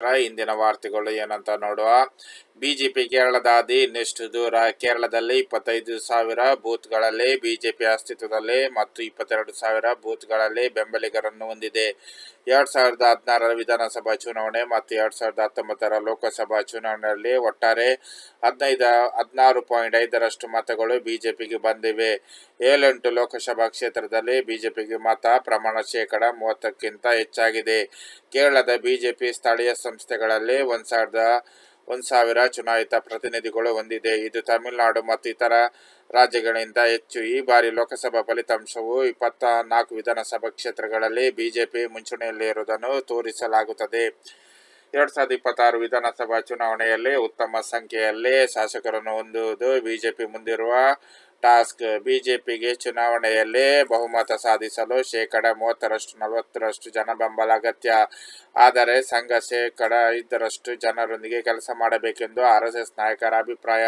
ಇಂದಿನ ವಾರ್ತೆಗಳು ಏನಂತ ನೋಡುವ. ಬಿಜೆಪಿ ಕೇರಳದಾದಿ ಇನ್ನೆಷ್ಟು ದೂರ ಕೇರಳದಲ್ಲಿ ಇಪ್ಪತ್ತೈದು ಸಾವಿರ ಬೂತ್ಗಳಲ್ಲಿ ಬಿಜೆಪಿ ಅಸ್ತಿತ್ವದಲ್ಲಿ ಮತ್ತು ಇಪ್ಪತ್ತೆರಡು ಸಾವಿರ ಬೂತ್ಗಳಲ್ಲಿ ಬೆಂಬಲಿಗರನ್ನು ಹೊಂದಿದೆ. ಎರಡು ಸಾವಿರದ ಹದಿನಾರರ ವಿಧಾನಸಭಾ ಚುನಾವಣೆ ಮತ್ತು ಎರಡು ಸಾವಿರದ ಹತ್ತೊಂಬತ್ತರ ಲೋಕಸಭಾ ಚುನಾವಣೆಯಲ್ಲಿ ಒಟ್ಟಾರೆ ಹದಿನೈದು, ಹದಿನಾರು ಪಾಯಿಂಟ್ ಐದರಷ್ಟು ಮತಗಳು ಬಿಜೆಪಿಗೆ ಬಂದಿವೆ. ಏಳೆಂಟು ಲೋಕಸಭಾ ಕ್ಷೇತ್ರದಲ್ಲಿ ಬಿಜೆಪಿಗೆ ಮತ ಪ್ರಮಾಣ ಶೇಕಡ ಮೂವತ್ತಕ್ಕಿಂತ ಹೆಚ್ಚಾಗಿದೆ. ಕೇರಳದ ಬಿಜೆಪಿ ಸ್ಥಳೀಯ ಸಂಸ್ಥೆಗಳಲ್ಲಿ ಒಂದ್ ಸಾವಿರದ, ಒಂದು ಸಾವಿರ ಚುನಾಯಿತ ಪ್ರತಿನಿಧಿಗಳು ಹೊಂದಿದೆ ಇದು ತಮಿಳುನಾಡು ಮತ್ತು ಇತರ ರಾಜ್ಯಗಳಿಂದ ಹೆಚ್ಚು. ಈ ಬಾರಿ ಲೋಕಸಭಾ ಫಲಿತಾಂಶವು ಇಪ್ಪತ್ತ ನಾಲ್ಕು ವಿಧಾನಸಭಾ ಕ್ಷೇತ್ರಗಳಲ್ಲಿ ಬಿಜೆಪಿ ಮುಂಚೂಣಿಯಲ್ಲಿರುವುದನ್ನು ತೋರಿಸಲಾಗುತ್ತದೆ. ಎರಡ್ ಸಾವಿರದ ಇಪ್ಪತ್ತಾರು ವಿಧಾನಸಭಾ ಚುನಾವಣೆಯಲ್ಲಿ ಉತ್ತಮ ಸಂಖ್ಯೆಯಲ್ಲಿ ಶಾಸಕರನ್ನು ಹೊಂದುವುದು ಬಿಜೆಪಿ ಮುಂದಿರುವ ಟಾಸ್ಕ್ ಬಿಜೆಪಿಗೆ ಚುನಾವಣೆಯಲ್ಲಿ ಬಹುಮತ ಸಾಧಿಸಲು ಶೇಕಡ ಮೂವತ್ತರಷ್ಟು, ನಲವತ್ತರಷ್ಟು ಜನ ಬೆಂಬಲ ಅಗತ್ಯ. ಆದರೆ ಸಂಘ ಶೇಕಡ ಐದರಷ್ಟು ಜನರೊಂದಿಗೆ ಕೆಲಸ ಮಾಡಬೇಕೆಂದು ಆರ್ ಎಸ್ ಎಸ್ ನಾಯಕರ ಅಭಿಪ್ರಾಯ.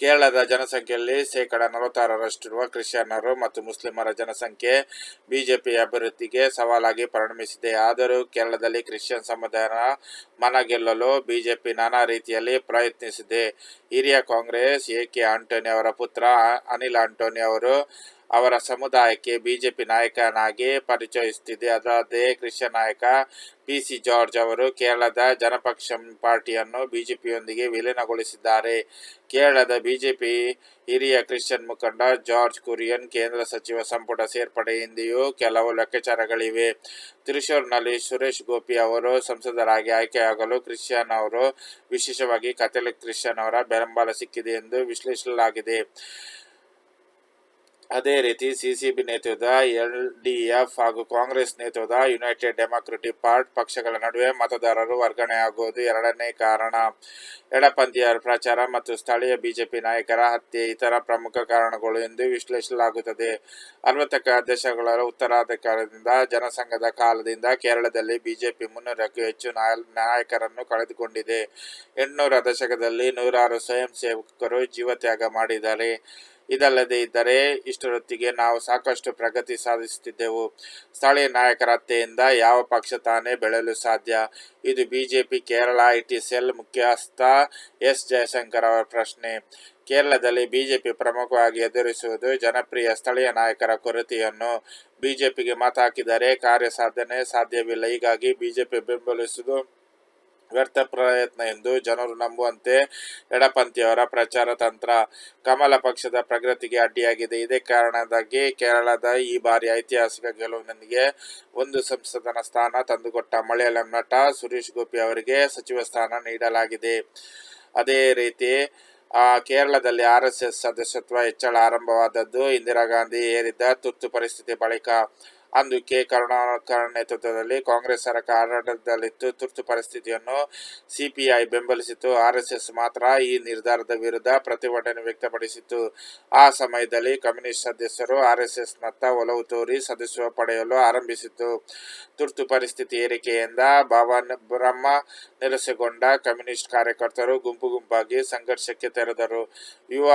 ಕೇರಳದ ಜನಸಂಖ್ಯೆಯಲ್ಲಿ ಶೇಕಡ ನಲವತ್ತಾರರಷ್ಟಿರುವ ಕ್ರಿಶ್ಚಿಯನ್ನರು ಮತ್ತು ಮುಸ್ಲಿಮರ ಜನಸಂಖ್ಯೆ ಬಿಜೆಪಿ ಅಭಿವೃದ್ಧಿಗೆ ಸವಾಲಾಗಿ ಪರಿಣಮಿಸಿದೆ. ಆದರೂ ಕೇರಳದಲ್ಲಿ ಕ್ರಿಶ್ಚಿಯನ್ ಸಮುದಾಯದ ಮನ ಗೆಲ್ಲಲು ಬಿಜೆಪಿ ನಾನಾ ರೀತಿಯಲ್ಲಿ ಪ್ರಯತ್ನಿಸಿದೆ. ಹಿರಿಯ ಕಾಂಗ್ರೆಸ್ ಎ ಕೆ ಆಂಟೋನಿ ಅವರ ಪುತ್ರ ಅನಿಲ್ ಆಂಟೋನಿ ಅವರು ಅವರ ಸಮುದಾಯಕ್ಕೆ ಬಿಜೆಪಿ ನಾಯಕನಾಗಿ ಪರಿಚಯಿಸುತ್ತಿದೆ ಅದಲ್ಲದೆ ಕ್ರಿಶ್ಚಿಯನ್ ನಾಯಕ ಪಿ ಸಿ ಜಾರ್ಜ್ ಅವರು ಕೇರಳದ ಜನಪಕ್ಷಂ ಪಾರ್ಟಿಯನ್ನು ಬಿಜೆಪಿಯೊಂದಿಗೆ ವಿಲೀನಗೊಳಿಸಿದ್ದಾರೆ. ಕೇರಳದ ಬಿಜೆಪಿ ಹಿರಿಯ ಕ್ರಿಶ್ಚಿಯನ್ ಮುಖಂಡ ಜಾರ್ಜ್ ಕುರಿಯನ್ ಕೇಂದ್ರ ಸಚಿವ ಸಂಪುಟ ಸೇರ್ಪಡೆ ಹಿಂದೆಯೂ ಕೆಲವು ಲೆಕ್ಕಾಚಾರಗಳಿವೆ. ತ್ರಿಶೂರ್ನಲ್ಲಿ ಸುರೇಶ್ ಗೋಪಿ ಅವರು ಸಂಸದರಾಗಿ ಆಯ್ಕೆಯಾಗಲು ಕ್ರಿಶ್ಚಿಯನ್ ಅವರು ವಿಶೇಷವಾಗಿ ಕಥೆಲಿಕ್ ಕ್ರಿಶ್ಚಿಯನ್ ಅವರ ಬೆಂಬಲ ಸಿಕ್ಕಿದೆ ಎಂದು ವಿಶ್ಲೇಷಿಸಲಾಗಿದೆ. ಅದೇ ರೀತಿ ಸಿಸಿಬಿ ನೇತೃತ್ವದ ಎಫ್ ಹಾಗೂ ಕಾಂಗ್ರೆಸ್ ನೇತೃತ್ವದ ಯುನೈಟೆಡ್ ಡೆಮಾಕ್ರೆಟಿಕ್ ಪಾರ್ಟ್ ಪಕ್ಷಗಳ ನಡುವೆ ಮತದಾರರು ವರ್ಗಣೆಯಾಗುವುದು ಎರಡನೇ ಕಾರಣ. ಎಡಪಂಥೀಯರ ಪ್ರಚಾರ ಮತ್ತು ಸ್ಥಳೀಯ ಬಿಜೆಪಿ ನಾಯಕರ ಹತ್ಯೆ ಇತರ ಪ್ರಮುಖ ಕಾರಣಗಳು ಎಂದು ವಿಶ್ಲೇಷಿಸಲಾಗುತ್ತದೆ. ಅರವತ್ತಕ್ಕ ದಶಕಗಳ ಉತ್ತರಾಧಿಕಾರದಿಂದ ಜನಸಂಘದ ಕಾಲದಿಂದ ಕೇರಳದಲ್ಲಿ ಬಿಜೆಪಿ ಮುನ್ನೂರಕ್ಕೂ ಹೆಚ್ಚು ನಾಯಕರನ್ನು ಕಳೆದುಕೊಂಡಿದೆ. ಎಂಟುನೂರ ದಶಕದಲ್ಲಿ ನೂರಾರು ಸ್ವಯಂ ಸೇವಕರು ಜೀವತ್ಯಾಗ ಮಾಡಿದ್ದಾರೆ. ಇದಲ್ಲದೆ ಇದ್ದರೆ ಇಷ್ಟರೊತ್ತಿಗೆ ನಾವು ಸಾಕಷ್ಟು ಪ್ರಗತಿ ಸಾಧಿಸುತ್ತಿದ್ದೆವು. ಸ್ಥಳೀಯ ನಾಯಕರ ಹತ್ಯೆಯಿಂದ ಯಾವ ಪಕ್ಷ ತಾನೇ ಬೆಳೆಯಲು ಸಾಧ್ಯ? ಇದು ಬಿಜೆಪಿ, ಕೇರಳ ಐಟಿ ಸೆಲ್ ಮುಖ್ಯಸ್ಥ ಎಸ್ ಜಯಶಂಕರ್ ಅವರ ಪ್ರಶ್ನೆ. ಕೇರಳದಲ್ಲಿ ಬಿಜೆಪಿ ಪ್ರಮುಖವಾಗಿ ಎದುರಿಸುವುದು ಜನಪ್ರಿಯ ಸ್ಥಳೀಯ ನಾಯಕರ ಕೊರತೆಯನ್ನು. ಬಿಜೆಪಿಗೆ ಮತ ಹಾಕಿದರೆ ಕಾರ್ಯ ಸಾಧನೆ ಸಾಧ್ಯವಿಲ್ಲ. ಹೀಗಾಗಿ ಬಿಜೆಪಿ ಬೆಂಬಲಿಸುವುದು ವ್ಯರ್ಥ ಪ್ರಯತ್ನ ಎಂದು ಜನರು ನಂಬುವಂತೆ ಎಡಪಂಥಿಯವರ ಪ್ರಚಾರ ತಂತ್ರ ಕಮಲ ಪಕ್ಷದ ಪ್ರಗತಿಗೆ ಅಡ್ಡಿಯಾಗಿದೆ. ಇದೇ ಕಾರಣದಾಗಿ ಕೇರಳದ ಈ ಬಾರಿ ಐತಿಹಾಸಿಕ ಗೆಲುವಿನೊಂದಿಗೆ ಒಂದು ಸಂಸದನ ಸ್ಥಾನ ತಂದುಕೊಟ್ಟ ಮಲಯಾಳಂ ನಟ ಸುರೇಶ್ ಗೋಪಿ ಅವರಿಗೆ ಸಚಿವ ಸ್ಥಾನ ನೀಡಲಾಗಿದೆ. ಅದೇ ರೀತಿ, ಆ ಕೇರಳದಲ್ಲಿ ಆರ್ ಎಸ್ ಎಸ್ ಸದಸ್ಯತ್ವ ಹೆಚ್ಚಳ ಆರಂಭವಾದದ್ದು ಇಂದಿರಾ ಗಾಂಧಿ ಏರಿದ್ದ ತುರ್ತು ಪರಿಸ್ಥಿತಿ ಬಳಿಕ. ಅಂದು ಕೆ ಕರುಣಾಕರ್ ನೇತೃತ್ವದಲ್ಲಿ ಕಾಂಗ್ರೆಸ್ ಸರ್ಕಾರ ಆಡಳಿತದಲ್ಲಿತ್ತು ತುರ್ತು ಪರಿಸ್ಥಿತಿಯನ್ನು ಸಿಪಿಐ ಬೆಂಬಲಿಸಿತು ಆರ್ಎಸ್ಎಸ್ ಮಾತ್ರ ಈ ನಿರ್ಧಾರದ ವಿರುದ್ಧ ಪ್ರತಿಭಟನೆ ವ್ಯಕ್ತಪಡಿಸಿತು ಆ ಸಮಯದಲ್ಲಿ ಕಮ್ಯುನಿಸ್ಟ್ ಸದಸ್ಯರು ಆರ್ಎಸ್ಎಸ್ನತ್ತ ಒಲವು ತೋರಿ ಸದಸ್ಯ ಪಡೆಯಲು ಆರಂಭಿಸಿತು ತುರ್ತು ಪರಿಸ್ಥಿತಿ ಏರಿಕೆಯಿಂದ ಭವನ್ ಬ್ರಹ್ಮ ನಿರಸೆಗೊಂಡ ಕಮ್ಯುನಿಸ್ಟ್ ಕಾರ್ಯಕರ್ತರು ಗುಂಪು ಗುಂಪಾಗಿ ಸಂಘರ್ಷಕ್ಕೆ ತೆರೆದರು. ಯುವ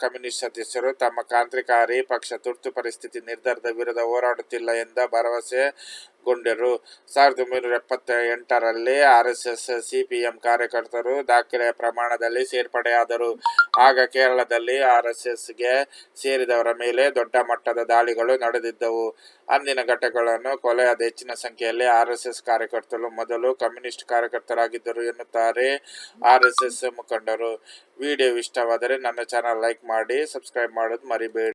ಕಮ್ಯುನಿಸ್ಟ್ ಸದಸ್ಯರು ತಮ್ಮ ಕ್ರಾಂತಿಕಾರಿ ಪಕ್ಷ ತುರ್ತು ಪರಿಸ್ಥಿತಿ ನಿರ್ಧಾರದ ವಿರುದ್ಧ ಹೋರಾಡುತ್ತಿಲ್ಲ. ಎಂದ ಭರವಸೆಗೊಂಡರು ಸಾವಿರದ ಒಂಬೈನೂರ ಎಪ್ಪತ್ತ ಎಂಟರಲ್ಲಿ ಆರ್ ಎಸ್ ಎಸ್ ಸಿಪಿಎಂ ಕಾರ್ಯಕರ್ತರು ದಾಖಲೆಯ ಪ್ರಮಾಣದಲ್ಲಿ ಸೇರ್ಪಡೆಯಾದರು. ಆಗ ಕೇರಳದಲ್ಲಿ ಆರ್ ಎಸ್ ಎಸ್ಗೆ ಸೇರಿದವರ ಮೇಲೆ ದೊಡ್ಡ ಮಟ್ಟದ ದಾಳಿಗಳು ನಡೆದಿದ್ದವು. ಅಂದಿನ ಘಟಕಗಳನ್ನು ಕೊಲೆಯಾದ ಹೆಚ್ಚಿನ ಸಂಖ್ಯೆಯಲ್ಲಿ ಆರ್ ಎಸ್ ಎಸ್ ಕಾರ್ಯಕರ್ತರು ಮೊದಲು ಕಮ್ಯುನಿಸ್ಟ್ ಕಾರ್ಯಕರ್ತರಾಗಿದ್ದರು ಎನ್ನುತ್ತಾರೆ ಆರ್ ಎಸ್ ಎಸ್ ಮುಖಂಡರು. ವಿಡಿಯೋ ಇಷ್ಟವಾದರೆ ನನ್ನ ಚಾನಲ್ ಲೈಕ್ ಮಾಡಿ, ಸಬ್ಸ್ಕ್ರೈಬ್ ಮಾಡೋದು ಮರಿಬೇಡಿ.